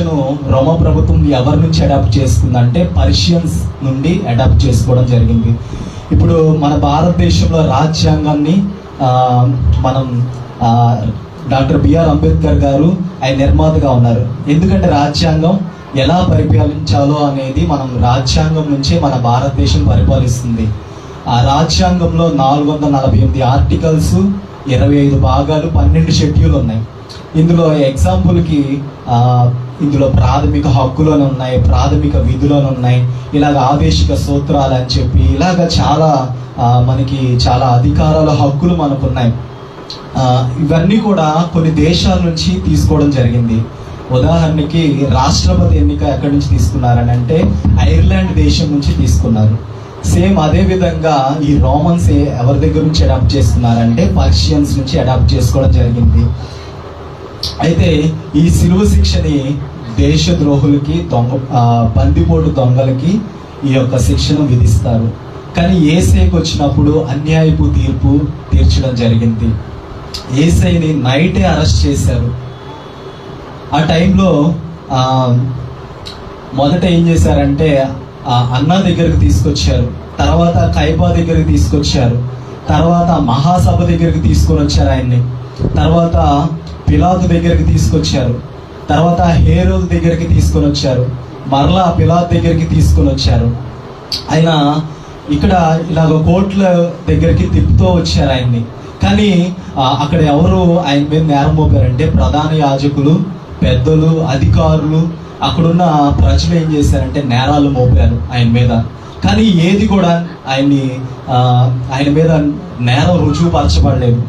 భాషను రోమా ప్రభుత్వం ఎవరి నుంచి అడాప్ట్ చేసుకుందంటే పర్షియన్స్ నుండి అడాప్ట్ చేసుకోవడం జరిగింది. ఇప్పుడు మన భారతదేశంలో రాజ్యాంగాన్ని మనం డాక్టర్ బిఆర్ అంబేద్కర్ గారు ఆయన నిర్మాతగా ఉన్నారు. ఎందుకంటే రాజ్యాంగం ఎలా పరిపాలించాలో అనేది మనం రాజ్యాంగం నుంచే మన భారతదేశం పరిపాలిస్తుంది. ఆ రాజ్యాంగంలో నాలుగు వందల నలభై ఎనిమిది ఆర్టికల్స్ ఇరవై ఐదు భాగాలు పన్నెండు షెడ్యూల్ ఉన్నాయి. ఇందులో ఎగ్జాంపుల్కి ఇందులో ప్రాథమిక హక్కులను ఉన్నాయి ప్రాథమిక విధులను ఉన్నాయి. ఇలాగ ఆదేశిక సూత్రాలు అని చెప్పి ఇలాగ చాలా మనకి చాలా అధికారాల హక్కులు మనకు ఉన్నాయి ఇవన్నీ కూడా కొన్ని దేశాల నుంచి తీసుకోవడం జరిగింది. ఉదాహరణకి రాష్ట్రపతి ఎన్నిక ఎక్కడి నుంచి తీసుకున్నారని అంటే ఐర్లాండ్ దేశం నుంచి తీసుకున్నారు. సేమ్ అదే విధంగా ఈ రోమన్స్ ఏ- ఎవరి దగ్గర నుంచి అడాప్ట్ చేసుకున్నారంటే పర్షియన్స్ నుంచి అడాప్ట్ చేసుకోవడం జరిగింది. అయితే ఈ సిలువ శిక్షని దేశద్రోహులకి దొంగ బందిపోటు దొంగలకి ఈ యొక్క శిక్షను విధిస్తారు. కానీ ఏసైకి వచ్చినప్పుడు అన్యాయపు తీర్పు తీర్చడం జరిగింది. ఏసైని నైటే అరెస్ట్ చేశారు. ఆ టైంలో మొదట ఏం చేశారంటే ఆ అన్న దగ్గరకు తీసుకొచ్చారు. తర్వాత కైబా దగ్గరికి తీసుకొచ్చారు. తర్వాత మహాసభ దగ్గరికి తీసుకొని వచ్చారు ఆయన్ని. తర్వాత పిలాతు దగ్గరికి తీసుకొచ్చారు. తర్వాత హేరోల్ దగ్గరికి తీసుకొని వచ్చారు. మరలా పిలాత్ దగ్గరికి తీసుకొని వచ్చారు. ఆయన ఇక్కడ ఇలాగ కోట్ల దగ్గరికి తిప్పుతూ వచ్చారు ఆయన్ని. కానీ అక్కడ ఎవరు ఆయన మీద నేరం మోపారంటే ప్రధాన యాజకులు పెద్దలు అధికారులు అక్కడున్న ప్రజలు ఏం చేశారంటే నేరాలు మోపారు ఆయన మీద. కానీ ఏది కూడా ఆయన్ని ఆయన మీద నేరం రుజువుపరచబడలేదు.